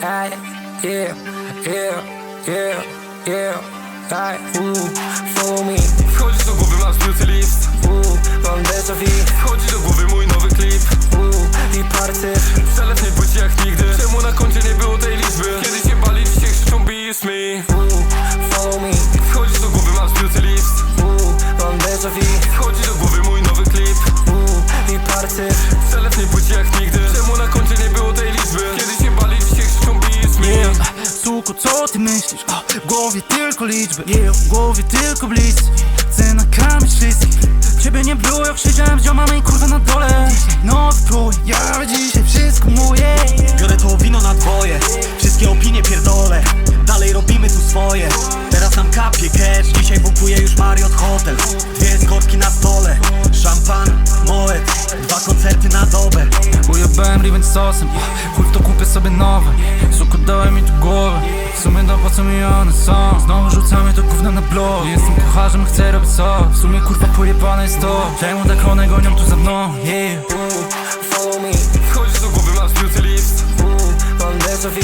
Line, yeah, yeah, yeah, yeah. Aj, ooh, follow me, Wchodzi do głowy masz beauty list. Ooh, mam déjà vu, Wchodzi do głowy mój nowy klip. Ooh, i party, Przelew nie budzi jak nigdy. Czemu na koncie nie było tej liczby? Kiedy się bali, dzisiaj krzyczą beats me ooh, follow me, Wchodzi do głowy masz beauty list. Ooh, mam déjà vu, Wchodzi do głowy mój nowy klip. Ooh, i party, co ty myślisz? A, w głowie tylko liczby. W głowie tylko bliscy Chcę nakarmić wszystkich. Ciebie nie było jak siedziałem z ziomami kurwa na dole. Nowy prój, ja dzisiaj wszystko moje Biorę to wino na dwoje. Wszystkie opinie pierdolę. Dalej robimy tu swoje. Teraz nam kapie cash. Dzisiaj bukuje już Marriott Hotel. Dwie eskortki na stole. Szampan, moet. Dwa koncerty na dobę. Ujebałem revenge sosem. Chuj w to kupię sobie nowe. Suko, dałem mi tu głowę W sumie to po co mi one są? Znowu rzucamy to gówno na blog Jestem kucharzem, chcę robić co? W sumie kurwa pojebane jest to. Czemu tak one gonią tu za mną? Yeah. Follow me, Wchodzi do głowy masz beauty list. Ooh, mam déjà vu,